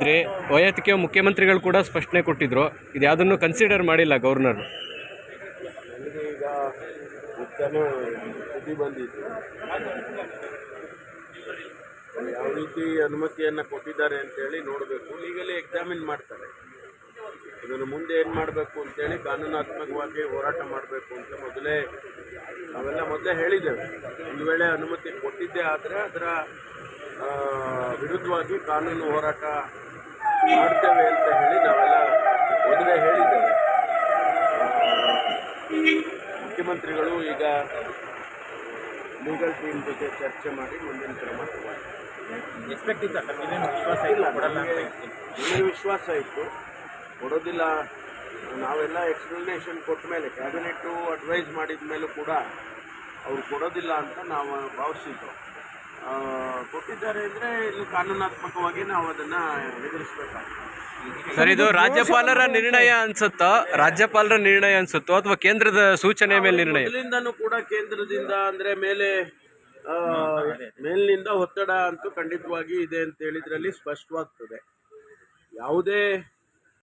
ಇದ್ರೆ ವೈಯಕ್ತಿಕ ಮುಖ್ಯಮಂತ್ರಿಗಳು ಕೂಡ ಸ್ಪಷ್ಟನೆ ಕೊಟ್ಟಿದ್ರು. ಇದು ಯಾವುದನ್ನು ಕನ್ಸಿಡರ್ ಮಾಡಿಲ್ಲ ಗವರ್ನರ್ ಈಗ ಬಂದಿದ್ದು ಯಾವ ರೀತಿ ಅನುಮತಿಯನ್ನು ಕೊಟ್ಟಿದ್ದಾರೆ ಅಂತೇಳಿ ನೋಡಬೇಕು. ಲೀಗಲಿ ಎಕ್ಸಾಮಿನ್ ಮಾಡ್ತಾರೆ. ಇದನ್ನು ಮುಂದೆ ಏನು ಮಾಡಬೇಕು ಅಂತೇಳಿ ಕಾನೂನಾತ್ಮಕವಾಗಿ ಹೋರಾಟ ಮಾಡಬೇಕು ಅಂತ ಮೊದಲೇ ನಾವೆಲ್ಲ ಮೊದಲೇ ಹೇಳಿದ್ದೇವೆ. ಒಂದು ವೇಳೆ ಅನುಮತಿ ಕೊಟ್ಟಿದ್ದೇ ಆದರೆ ಅದರ ವಿರುದ್ಧವಾಗಿ ಕಾನೂನು ಹೋರಾಟ ಮಾಡ್ತೇವೆ ಅಂತ ಹೇಳಿ ನಾವೆಲ್ಲ ಮೊದಲೇ ಹೇಳಿದ್ದೇವೆ. ಮುಖ್ಯಮಂತ್ರಿಗಳು ಈಗ ಲೀಗಲ್ ಟೀಮ್ ಜೊತೆ ಚರ್ಚೆ ಮಾಡಿ ಮುಂದಿನ ಕ್ರಮ. ಎಕ್ಸ್ಪೆಕ್ಟ್ ಇತ್ತ ಸರ್? ವಿಶ್ವಾಸ ಇಲ್ಲ ಕೊಡಲ್ಲ ನನಗೆ ವಿಶ್ವಾಸ ಇತ್ತು. ಕೊಡೋದಿಲ್ಲ. ನಾವೆಲ್ಲ ಎಕ್ಸ್ಪ್ಲನೇಷನ್ ಕೊಟ್ಟ ಮೇಲೆ ಕ್ಯಾಬಿನೆಟ್ಟು ಅಡ್ವೈಸ್ ಮಾಡಿದ ಮೇಲೂ ಕೂಡ ಅವ್ರು ಕೊಡೋದಿಲ್ಲ ಅಂತ ನಾವು ಭಾವಿಸಿದ್ದು ಆ, ಕೊಟ್ಟಿದ್ದಾರೆ ಅಂದರೆ ಇಲ್ಲಿ ಕಾನೂನಾತ್ಮಕವಾಗಿ ನಾವು ಅದನ್ನು ಎದುರಿಸಬೇಕಾಗ್ತದೆ. ಸರ್ ಇದು ರಾಜ್ಯಪಾಲರ ನಿರ್ಣಯ ಅನ್ಸುತ್ತೋ ರಾಜ್ಯಪಾಲರ ನಿರ್ಣಯ ಅನ್ಸುತ್ತೋ ಅಥವಾ ಕೇಂದ್ರದ ಸೂಚನೆ ಮೇಲೆ ನಿರ್ಣಯ? ಮೊದಲಿಂದನೂ ಕೂಡ ಕೇಂದ್ರದಿಂದ ಅಂದ್ರೆ ಮೇಲೆ ಆ, ಮೇಲಿನಿಂದ ಒತ್ತಡ ಅಂತೂ ಖಂಡಿತವಾಗಿ ಇದೆ ಅಂತ ಹೇಳಿದ್ರಲ್ಲಿ ಸ್ಪಷ್ಟವಾಗ್ತದೆ. ಯಾವುದೇ